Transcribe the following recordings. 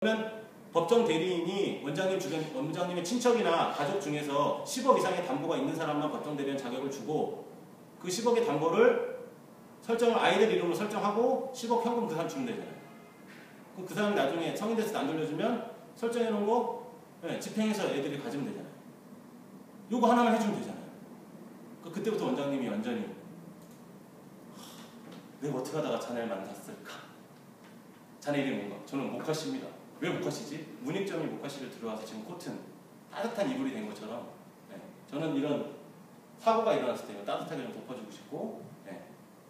그러면 법정 대리인이 원장님 주변 원장님의 친척이나 가족 중에서 10억 이상의 담보가 있는 사람만 법정 대리인 자격을 주고 그 10억의 담보를 설정을 아이들 이름으로 설정하고 10억 현금 그 사람 주면 되잖아요. 그 사람이 나중에 성인 됐을 때 안 돌려주면 설정해 놓은 거 네, 집행해서 애들이 가지면 되잖아요. 요거 하나만 해주면 되잖아요. 그 그때부터 원장님이 완전히 하, 내가 어떻게 하다가 자네를 만났을까? 자네 이름이 뭔가? 저는 모카씨입니다. 왜 모카씨지? 문익점이 모카씨를 들어와서 지금 코튼 따뜻한 이불이 된 것처럼 네, 저는 이런 사고가 일어났을 때 따뜻하게 좀 덮어주고 싶고 네,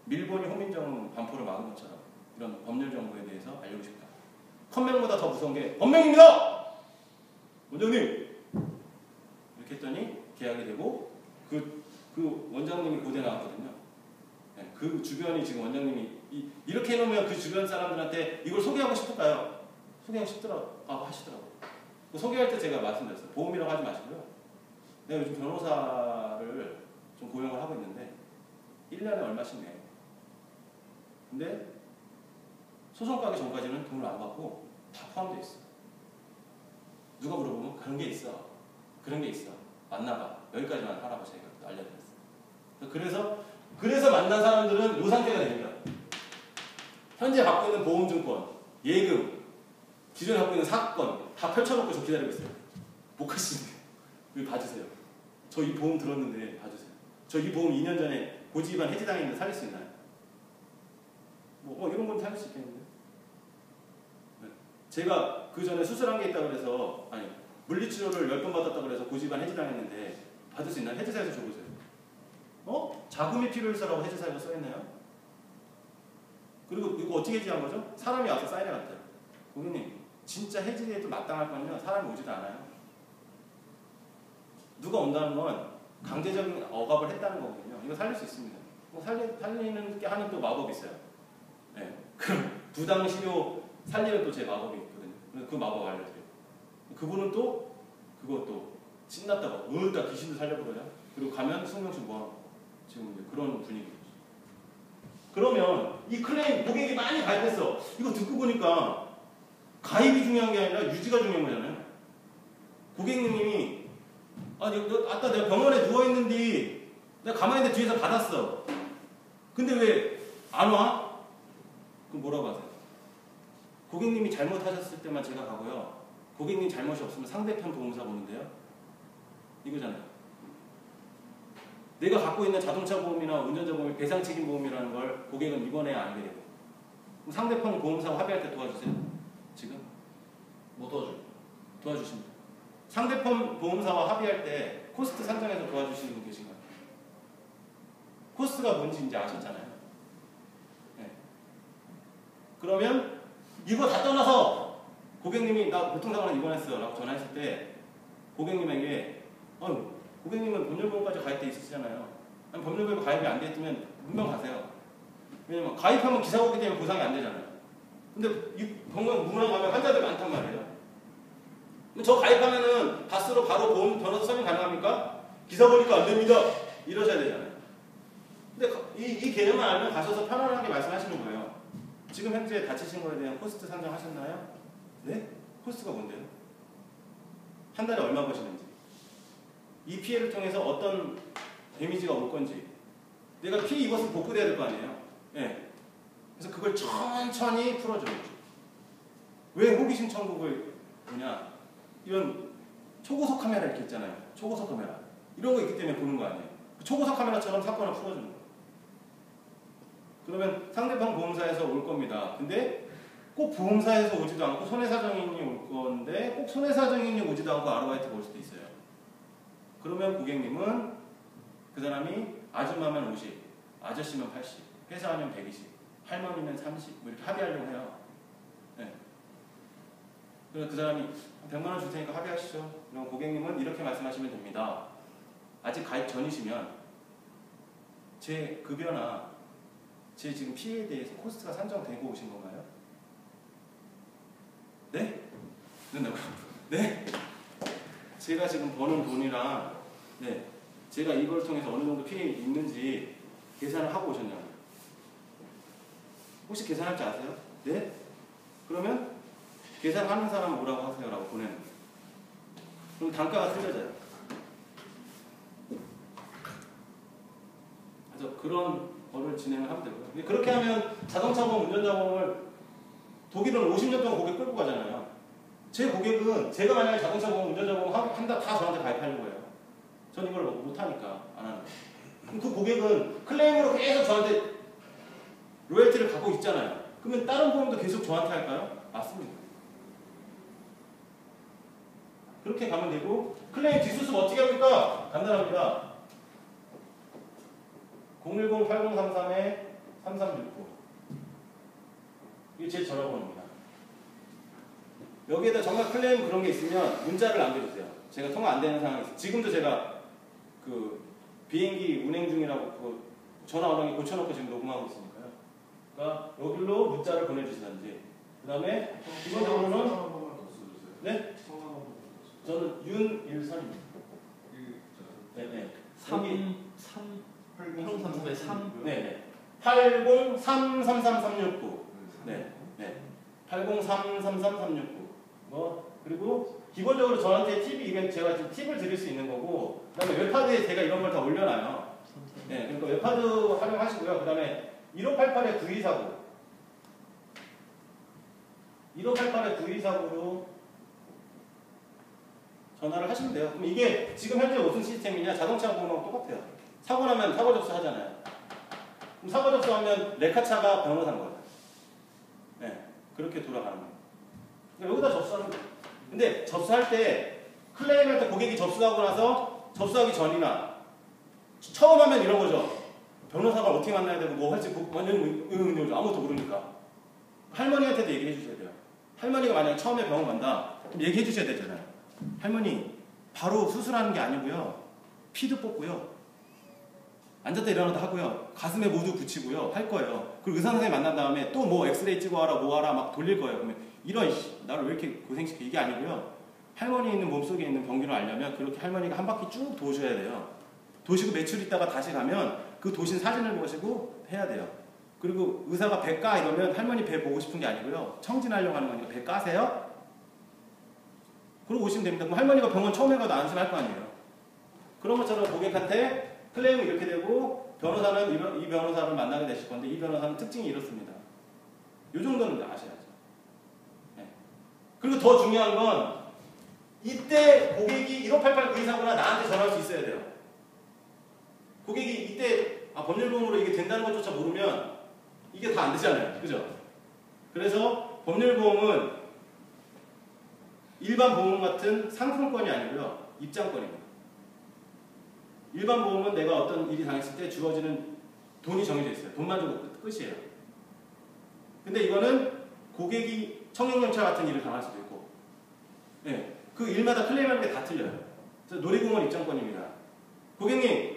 밀본이 호민정 반포를 막은 것처럼 이런 법률 정보에 대해서 알리고 싶다. 컴맹보다 더 무서운 게 법명입니다! 원장님! 이렇게 했더니 계약이 되고 그, 그 원장님이 고대 나왔거든요. 네, 그 주변이 지금 원장님이 이, 이렇게 해놓으면 그 주변 사람들한테 이걸 소개하고 싶을까요? 소개하고 싶더라고 아, 하시더라고요. 그 소개할 때 제가 말씀드렸어요. 보험이라고 하지 마시고요. 내가 요즘 변호사를 좀 고용을 하고 있는데 1년에 얼마씩 내요. 근데 소송 가기 전까지는 돈을 안 받고 다 포함되어 있어. 누가 물어보면 그런 게 있어. 그런 게 있어. 만나봐. 여기까지만 하라고 제가 알려드렸어요. 그래서 그래서 만난 사람들은 이 상태가 됩니다. 현재 갖고 있는 보험증권, 예금, 기존에 갖고 있는 사건 다 펼쳐놓고 저 기다리고 있어요. 못 가시는데. 여기 봐주세요. 저 이 보험 들었는데 봐주세요. 저 이 보험 2년 전에 고지 위반 해지당했는데 살릴 수 있나요? 뭐, 뭐 이런 건 살릴 수 있겠는데. 네. 제가 그 전에 수술한 게 있다고 그래서 아니 물리치료를 10번 받았다고 그래서 고지 위반 해지당했는데 받을 수 있나요? 해지사에서 줘보세요. 어? 자금이 필요해서라고 해지사에서 써있나요? 그리고 이거 어떻게 해지한 거죠? 사람이 와서 사인해 갔대요. 고객님 진짜 해지해도 마땅할 거면 사람이 오지도 않아요. 누가 온다는 건 강제적인 억압을 했다는 거거든요. 이거 살릴 수 있습니다. 뭐 살리, 살리는 게 하는 또 마법이 있어요. 네. 그럼 부당 실효 살리는 또 제 마법이 있거든요. 그 마법 알려드려요. 그분은 또 그것도 신났다고 으다 귀신도 살려버려요. 그리고 가면 승용씨 뭐하고 지금 이제 그런 분위기. 그러면 이 클레임 고객이 많이 가입했어. 이거 듣고 보니까 가입이 중요한 게 아니라 유지가 중요한 거잖아요. 고객님이 아, 너, 아까 내가 병원에 누워있는데 내가 가만히 있는데 뒤에서 받았어. 근데 왜 안 와? 그럼 뭐라고 하세요? 고객님이 잘못하셨을 때만 제가 가고요. 고객님 잘못이 없으면 상대편 보험사 보는데요. 이거잖아요. 내가 갖고 있는 자동차 보험이나 운전자 보험이 배상 책임 보험이라는 걸 고객은 이번에 알게 되고 상대편 보험사와 합의할 때 도와주세요. 지금 못 도와줘. 도와주십니다. 상대편 보험사와 합의할 때 코스트 산정해서 도와주시는 분 계신가요? 코스트가 뭔지 이제 아셨잖아요. 네. 그러면 이거 다 떠나서 고객님이 나 교통사고로 입원했어 라고 전화했을 때 고객님에게 어, 고객님은 법률보험까지 가입돼 있으시잖아요. 법률보험 가입이 안 돼 있으면 분명 가세요. 왜냐면 가입하면 기사고기 때문에 보상이 안 되잖아요. 근데 이 병원 문화 가면 환자들 많단 말이에요. 저 가입하면은 바스로 바로 보험 변호사 선임 가능합니까? 기사 보니까 안 됩니다. 이러셔야 되잖아요. 근데 이, 이 개념을 알면 가셔서 편안하게 말씀하시는 거예요. 지금 현재 다치신 거에 대한 코스트 산정하셨나요? 네? 코스트가 뭔데요? 한 달에 얼마 버시는지 이 피해를 통해서 어떤 데미지가 올 건지 내가 피해 입었으면 복구돼야 될 거 아니에요? 네. 그래서 그걸 천천히 풀어줘요. 왜 호기심 천국을 보냐? 이런 초고속 카메라 이렇게 있잖아요. 초고속 카메라. 이런 거 있기 때문에 보는 거 아니에요. 그 초고속 카메라처럼 사건을 풀어주는 거예요. 그러면 상대방 보험사에서 올 겁니다. 근데 꼭 보험사에서 오지도 않고 손해사정인이 올 건데 꼭 손해사정인이 오지도 않고 아르바이트가 올 수도 있어요. 그러면 고객님은 그 사람이 아줌마면 50, 아저씨면 80, 회사하면 120, 할머니면 30, 뭐 이렇게 합의하려고 해요. 네. 그래서 그 사람이 100만 원 줄 테니까 합의하시죠. 그럼 고객님은 이렇게 말씀하시면 됩니다. 아직 가입 전이시면 제 급여나 제 지금 피해에 대해서 코스트가 산정되고 오신 건가요? 네? 된다고요? 네? 제가 지금 버는 돈이랑 네, 제가 이걸 통해서 어느 정도 피해 있는지 계산을 하고 오셨냐고요. 혹시 계산할 줄 아세요? 네? 그러면 계산하는 사람 뭐라고 하세요 라고 보내는 거예요. 그럼 단가가 틀려져요. 그래서 그런 거를 진행을 하면 되고요. 그렇게 하면 자동차 보험, 운전자 보험을 독일은 50년 동안 고객 끌고 가잖아요. 제 고객은 제가 만약에 자동차 보험, 운전자 보험 한- 한다 다 저한테 가입하려고 해요. 전 이걸 못하니까 안 하는 거예요. 그 고객은 클레임으로 계속 저한테 로열티를 갖고 있잖아요. 그러면 다른 보험도 계속 저한테 할까요? 맞습니다. 그렇게 가면 되고 클레임 뒷수습 어떻게 합니까? 간단합니다. 010-8033-3369 이게 제 전화번호입니다. 여기에다 정말 클레임 그런 게 있으면 문자를 남겨주세요. 제가 통화 안 되는 있어요. 지금도 제가 그 비행기 운행 중이라고 그 전화 원하게 고쳐놓고 지금 녹음하고 있으니까요. 그러니까 여기로 문자를 보내주시든지 그 다음에 기본적으로는 네? 저는 윤일선입니다. 네네. 3 3 803 3 네네. 80333369 네. 네. 80333369뭐 그리고 기본적으로 저한테 팁이 이건 제가 지금 팁을 드릴 수 있는 거고 그 다음에 웹하드에 제가 이런 걸 다 올려놔요. 네, 그러니까 웹하드 활용하시고요. 그 다음에 1588에 9249 1588에 9249로 전화를 하시면 돼요. 그럼 이게 지금 현재 무슨 시스템이냐? 자동차 보험하고 똑같아요. 사고 나면 사고 접수 하잖아요. 그럼 사고 접수하면 레카차가 변호사인 거예요. 네, 그렇게 돌아가는 거예요. 그러니까 여기다 접수하는 거예요. 근데 접수할 때 클레임할 때 고객이 접수하고 나서 접수하기 전이나 처음 하면 이런 거죠. 변호사가 어떻게 만나야 되고 뭐 할지 그 완전 은 아무것도 모르니까 할머니한테도 얘기해 주셔야 돼요. 할머니가 만약에 처음에 병원 간다 그럼 얘기해 주셔야 되잖아요. 할머니 바로 수술하는 게 아니고요. 피도 뽑고요. 앉았다 일어나다 하고요. 가슴에 모두 붙이고요. 할 거예요. 그리고 의사 선생님 만난 다음에 또 뭐 엑스레이 찍어 와라 뭐 하라 막 돌릴 거예요. 그러면 이런 씨, 나를 왜 이렇게 고생시켜 이게 아니고요. 할머니 있는 몸속에 있는 병균을 알려면 그렇게 할머니가 한 바퀴 쭉 도셔야 돼요. 도시고 매출 있다가 다시 가면 그 도신 사진을 보시고 해야 돼요. 그리고 의사가 배 까 이러면 할머니 배 보고 싶은 게 아니고요. 청진하려고 하는 거니까 배 까세요? 그러고 오시면 됩니다. 그럼 할머니가 병원 처음에 가도 안심할 거 아니에요. 그런 것처럼 고객한테 클레임이 이렇게 되고 변호사는 이 변호사를 만나게 되실 건데 이 변호사는 특징이 이렇습니다. 이 정도는 아셔야죠. 네. 그리고 더 중요한 건 이때 고객이 1588그 이상구나 나한테 전화할 수 있어야 돼요. 고객이 이때 아, 법률보험으로 이게 된다는 것조차 모르면 이게 다 안 되잖아요. 그죠? 그래서 법률보험은 일반 보험 같은 상품권이 아니고요. 입장권입니다. 일반 보험은 내가 어떤 일이 당했을 때 주어지는 돈이 정해져 있어요. 돈만 주고 끝- 끝이에요. 근데 이거는 고객이 청행영차 같은 일을 당할 수도 있고, 네, 그 일마다 클레임하는 게 다 틀려요. 그래서 놀이공원 입장권입니다. 고객님,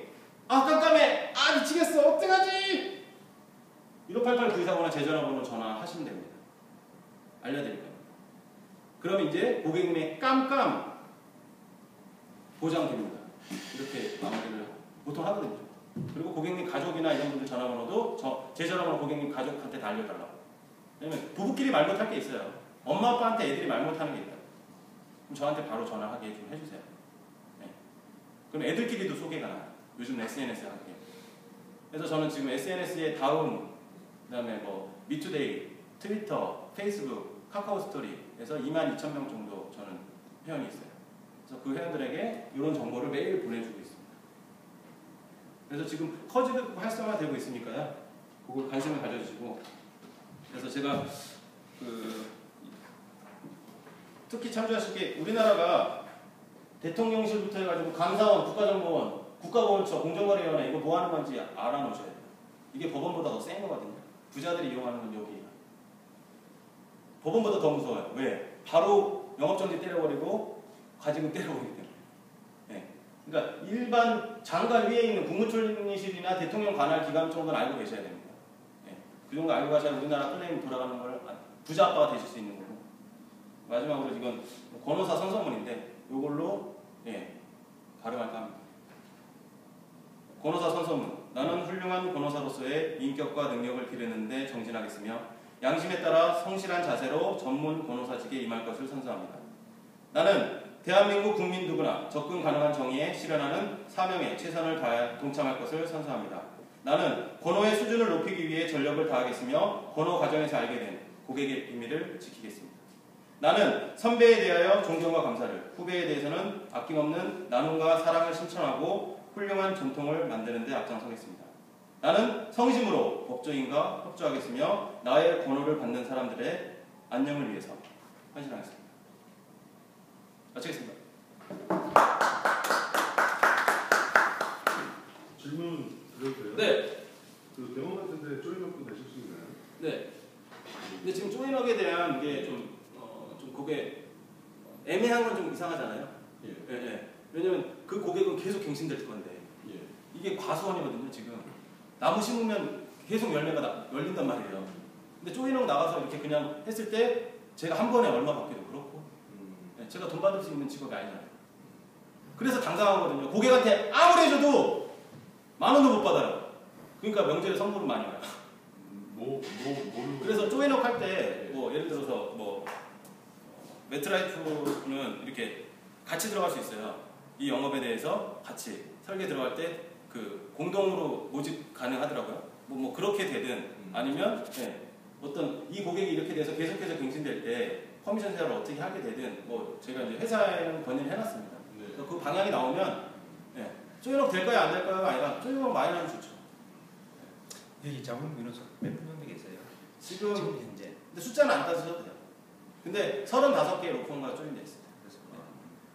아 깜깜해, 아 미치겠어, 어떡하지? 1588 924거나 제 전화번호 전화하시면 됩니다. 알려드릴 겁니다. 그럼 이제 고객님의 깜깜 보장됩니다. 이렇게 마무리를 보통 하거든요. 그리고 고객님 가족이나 이런 분들 전화번호도 저, 제 전화번호 고객님 가족한테 다 알려달라고. 왜냐면 부부끼리 말 못할 게 있어요. 엄마 아빠한테 애들이 말 못하는 게 있다. 그럼 저한테 바로 전화하게 좀 해주세요. 네. 그럼 애들끼리도 소개가 나요. 요즘 SNS에 함께. 그래서 저는 지금 SNS에 다음, 그 다음에 뭐 미투데이, 트위터, 페이스북, 카카오 스토리에서 2만 2천 명 정도 저는 회원이 있어요. 그래서 그 회원들에게 이런 정보를 매일 보내주고 있습니다. 그래서 지금 커지고 활성화되고 있으니까요. 그걸 관심을 가져주시고 그래서 제가 그 특히 참조하실 게 우리나라가 대통령실부터 해가지고 감사원, 국가정보원, 국가보훈처, 공정거래위원회 이거 뭐 하는 건지 알아놓으셔야 돼요. 이게 법원보다 더 센 거거든요. 부자들이 이용하는 건 여기예요. 법원보다 더 무서워요. 왜? 바로 영업정지 때려버리고 가지금 때려버리기 때문에. 네. 그러니까 일반 장관 위에 있는 국무총리실이나 대통령 관할 기관 정도는 알고 계셔야 됩니다. 네. 그 정도 알고 가셔야 우리나라 클레임 돌아가는 걸 부자 아빠가 되실 수 있는 거고. 마지막으로 이건 권호사 선서문인데 이걸로 예, 발음할까 합니다. 권호사 선서문. 나는 훌륭한 권호사로서의 인격과 능력을 기르는데 정진하겠으며 양심에 따라 성실한 자세로 전문 변호사직에 임할 것을 선서합니다. 나는 대한민국 국민 누구나 접근 가능한 정의에 실현하는 사명에 최선을 다해 동참할 것을 선서합니다. 나는 권호의 수준을 높이기 위해 전력을 다하겠으며 권호 과정에서 알게 된 고객의 비밀을 지키겠습니다. 나는 선배에 대하여 존경과 감사를, 후배에 대해서는 아낌없는 나눔과 사랑을 실천하고 훌륭한 전통을 만드는 데 앞장서겠습니다. 나는 성심으로 법조인과 협조하겠으며 나의 권호를 받는 사람들의 안녕을 위해서 헌신하겠습니다. 마치겠습니다. 질문 드려도 돼요? 네, 그 병원 같은데 쪼이먹고 되실 수 있나요? 네. 근데 지금 조인혁에 대한 게 좀 그게 애매한 건 좀 이상하잖아요. 예. 예, 예. 왜냐면 그 고객은 계속 갱신될 건데 예. 이게 과수원이거든요 지금 나무 심으면 계속 열매가 나- 열린단 말이에요 근데 쪼이nog 나가서 이렇게 그냥 했을 때 제가 한 번에 얼마 받기도 그렇고 음. 예, 제가 돈 받을 수 있는 직업이 아니잖아요 그래서 당당하거든요 고객한테 아무리 해줘도 만 원도 못 받아요 그러니까 명절에 선물을 많이 와요 뭐, 뭐, 뭐를 그래서 쪼이nog 할때 뭐 예를 들어서 뭐 매트라이프는 이렇게 같이 들어갈 수 있어요. 이 영업에 대해서 같이 설계 들어갈 때 그 공동으로 모집 가능하더라고요. 뭐, 뭐 그렇게 되든 음. 아니면 예, 어떤 이 고객이 이렇게 돼서 계속해서 갱신될 때 커미션 세를 어떻게 하게 되든 뭐 제가 이제 회사에는 건의를 해놨습니다. 네. 그래서 그 방향이 나오면 예, 쪼이nog 될까요 안 될까요가 아니라 쪼이nog 많이 나면 좋죠. 여기 자문 변호사 몇분 정도 계세요? 지금 지금 현재 근데 숫자는 안 따지셔도 돼요. 근데 35개의 로펌가 조인돼 있어요. 그래서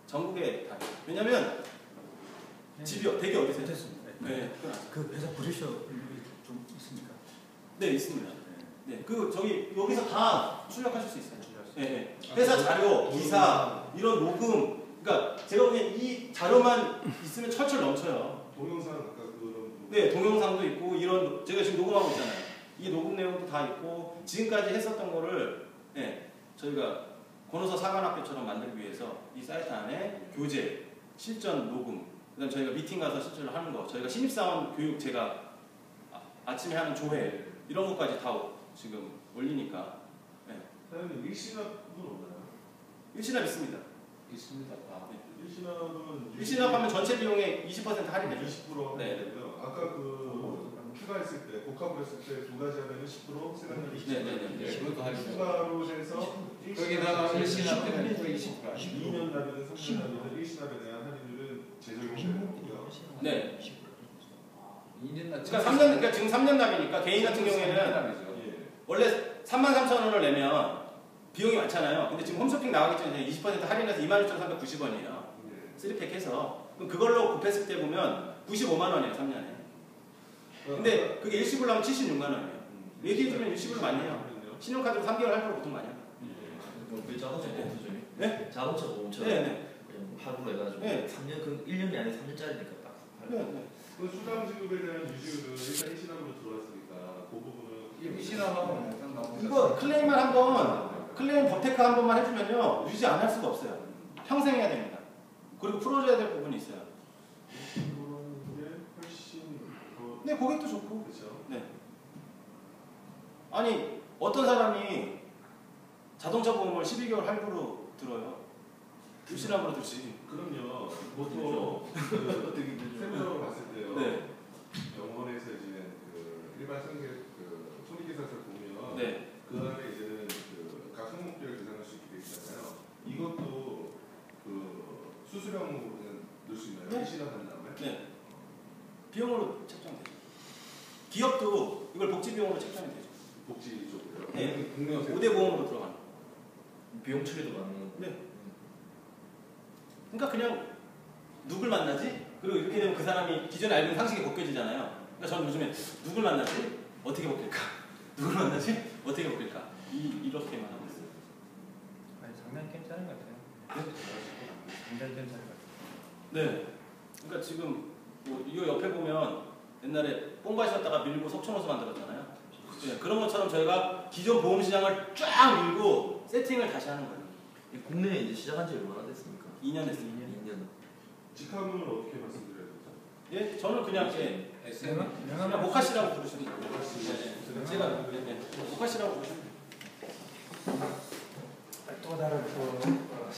전국에 다. 왜냐면 집이 되게 어디 세요? 됐습니다. 네, 아세요? 그 회사 부르셔 좀 있습니까? 네, 있습니다. 네. 네, 그 저기 여기서 다 출력하실 수 있어요. 네, 네. 회사 자료, 기사, 이런 녹음. 그러니까 제가 보기엔 이 자료만 있으면 철철 넘쳐요. 동영상 아까 그런 네, 동영상도 있고 이런 제가 지금 녹음하고 있잖아요. 이 녹음 내용도 다 있고 지금까지 했었던 거를 네, 저희가 권호사 사관학교처럼 만들기 위해서 이 사이트 안에 교재, 실전 녹음, 그다음 저희가 미팅 가서 실제로 하는 거, 저희가 신입사원 교육 제가 아, 아침에 하는 조회 이런 것까지 다 지금 올리니까 사장님 일신압은 없나요? 일신압 있습니다. 있습니다. 아, 일신압은 일신압하면 전체 비용의 20% 할인해요. 20% 네. 할인되고요. 아까 그 추가했을 때 복합을 했을 때 두 가지 하면 10% 세관이 20%. 네, 네, 네. 네, 그것도 할인. 추가로 해서 거기다가 일신압 때문에 할인율이 또 20%. 2년 납이든 3년 납이든 일신압에 대한 할인율은 재적용되고요. 네. 2년 나 그러니까 3년, 그러니까 지금 3년 납이니까 개인 같은 경우에는 예. 원래 33,000원을 내면 비용이 많잖아요. 근데 지금 홈쇼핑 나가기 전에 20% 할인해서 26,390원이에요. 예. 3팩 해서. 그럼 그걸로 곱했을 때 보면 95만 원이에요, 3년에. 근데 그게 일시불로 하면 76만 원이에요. 얘기해주면 일시불로 많이 해요. 신용카드로 3개월 할부로 보통 많이 해요. 그 자동차 보험처죠? 네? 자동차 보험처럼 네, 네. 그냥 할부로 해가지고 네. 3년 그 1년이 아니라 3년짜리니까 딱 네. 네. 그 수당 지급에 대한 유지율은 일단 일신압으로 들어왔으니까 그 부분은 일신압하고 약간 나오는 이거 클레임만 한 번, 클레임 버테크 한 번만 해주면요, 유지 안 할 수가 없어요. 평생 해야 됩니다. 그리고 풀어줘야 될 부분이 있어요. 게 근데 고객도 좋고. 그렇죠. 네. 아니, 어떤 사람이 자동차 보험을 12개월 할부로 들어요. 일시납으로 들지. 그럼요. 보통 그 세무적으로 봤을 때요. 네. 병원에서 이제 그 일반 승객 그 손익계산서 보면 네. 그 안에 이제는 그각 항목별 계산할 수 있게 돼 있잖아요. 이것도 그 수수료로 넣을 수 있나요? 네. 일신압한 다음에? 네. 비용으로 책정되죠. 기업도 이걸 복지 비용으로 책정이 되죠. 복지 쪽으로요. 네. 국내 5대 보험으로 들어가는 거. 비용 처리도 가능하고. 네. 그러니까 그냥 누굴 만나지? 그리고 이렇게 되면 그 사람이 기존에 알고 있는 상식이 벗겨지잖아요. 그러니까 저는 요즘에 누굴 만나지? 어떻게 벗길까? 누굴 만나지? 어떻게 벗길까? 이, 이렇게만 하고 있어요. 아니 상당히 괜찮은 것 같아요. 상당히 괜찮은 것 같아요. 네. 그러니까 지금 뭐 이거 옆에 보면 옛날에 뽕바 있었다가 밀고 석촌호수 만들었잖아요. 네, 그런 것처럼 저희가 기존 보험 시장을 쫙 밀고 세팅을 다시 하는 거예요. 국내에 이제 시작한 지 얼마나 됐습니까? 2년 됐습니다. 2년. 2년. 직함은 어떻게 말씀드려야 되죠? 예, 저는 그냥 예, 예, 그냥 모카 씨라고 부르시면 돼요. 모카 씨. 예, 예. 제가 네, 모카 씨라고 부르시면 돼요. 또 다른 또 어,